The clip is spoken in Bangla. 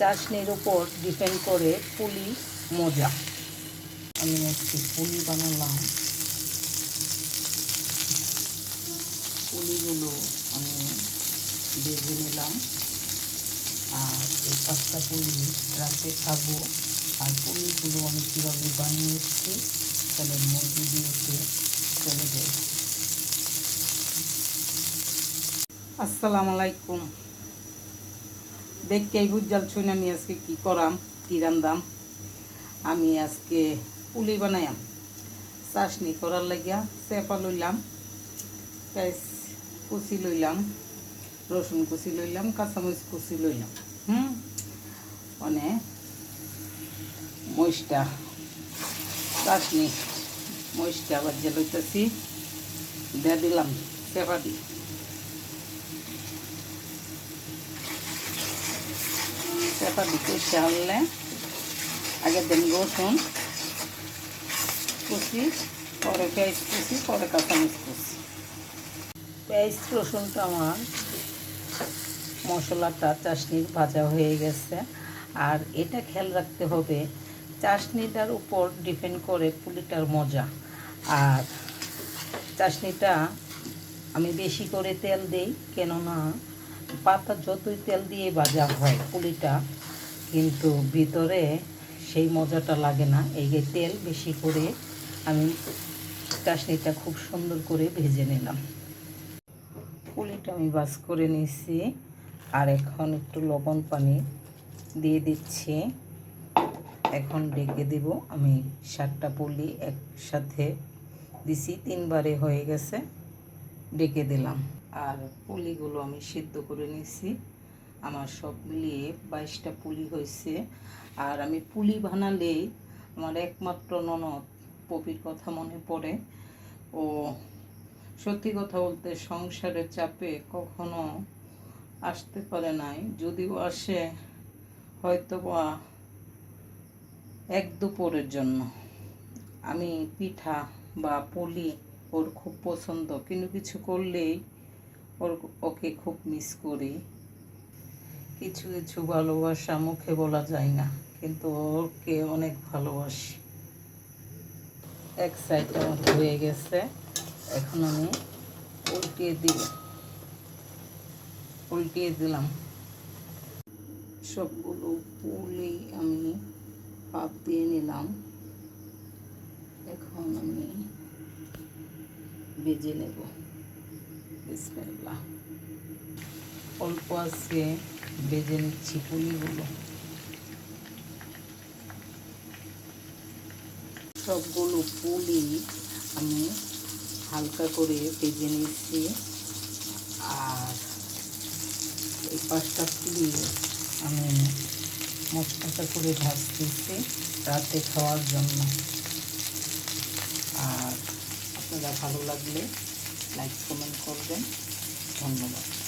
চাশনির উপর ডিপেন্ড করে পুলি মজা। আমি একটি পুলি বানালাম। পুলিগুলো আমি ভেজে নিলাম। আর এই পাঁচটা পুলি রাতে খাব। আর পুলিগুলো আমি কীভাবে বানিয়ে বানিয়েছি তাহলে মুরগি দিয়েতে চলে যাই। আসসালামু আলাইকুম। দেখতে এই বুঝাল শুনে আমি আজকে কি করাম, কি রান্দাম? আমি আজকে পুলি বানাইম চাশনি করার লাগিয়া চেপা লইলাম, পেঁয়াজ কুচি লইলাম, রসুন কুচি লইলাম, কাঁচামরিচ কুচি লইলাম, হুম? মানে মরিচটা চাটনি মরিচটা আবার যে লইতেছি, দিয়ে দিলাম, চেপা দি দিতে চাললে। আগে দেন রসুন, কুচি, পরে পেঁয়াজ কুচি, পরে কাঁচামরিচ কুচি। পেঁয়াজ, রসুনটা আমার মশলাটা চাশনির ভাজা হয়ে গেছে। আর এটা খেয়াল রাখতে হবে, চাশনিটার উপর ডিপেন্ড করে পুলিটার মজা। আর চাশনিটা আমি বেশি করে তেল দিই, কেননা পাতা যতই তেল দিয়ে ভাজা হয় পুলিটা কিন্তু ভিতরে সেই মজাটা লাগে না। এই যে তেল বেশি করে আমি চাশনিটা খুব সুন্দর করে ভেজে নিলাম। পুলিটা আমি বাস করে নিয়েছি। আর এখন একটু লবণ পানি দিয়ে দিচ্ছি। এখন ডেকে দেব। আমি সাতটা পুলি একসাথে দিছি। তিনবারে হয়ে গেছে। ডেকে দিলাম। আর পুলিগুলো আমি সিদ্ধ করে নিয়েছি। আমার সব মিলিয়ে বাইশটা পুলি হয়েছে। আর আমি পুলি বানালেই আমার একমাত্র ননদ পপির কথা মনে পড়ে। ও সত্যি কথা বলতে সংসারের চাপে কখনো আসতে পারে নাই। যদিও আসে হয়তো বা এক দুপুরের জন্য। আমি পিঠা বা পুলি ওর খুব পছন্দ, কিন্তু কিছু করলেই ওর, ওকে খুব মিস করি। কিছু কিছু ভালোবাসা মুখে বলা যায় না, কিন্তু ওকে অনেক ভালোবাসি। এক সাইড আমার হয়ে গেছে, এখন আমি উল্টিয়ে দিব উল্টিয়ে দিলাম। সবগুলো পুলি আমি পাপ দিয়ে নিলাম। এখন আমি বেজে নেব। বিসমিল্লাহ। অল্প আজকে বেজে নিচ্ছি, পুলিগুলো। সবগুলো পুলি আমি হালকা করে ভেজে নিচ্ছি। আর এই পাঁচটা পুলি আমি মশলাটা করে ভাজতেছি রাতে খাওয়ার জন্য। আর আপনারা ভালো লাগলে লাইক, কমেন্ট করবেন। ধন্যবাদ।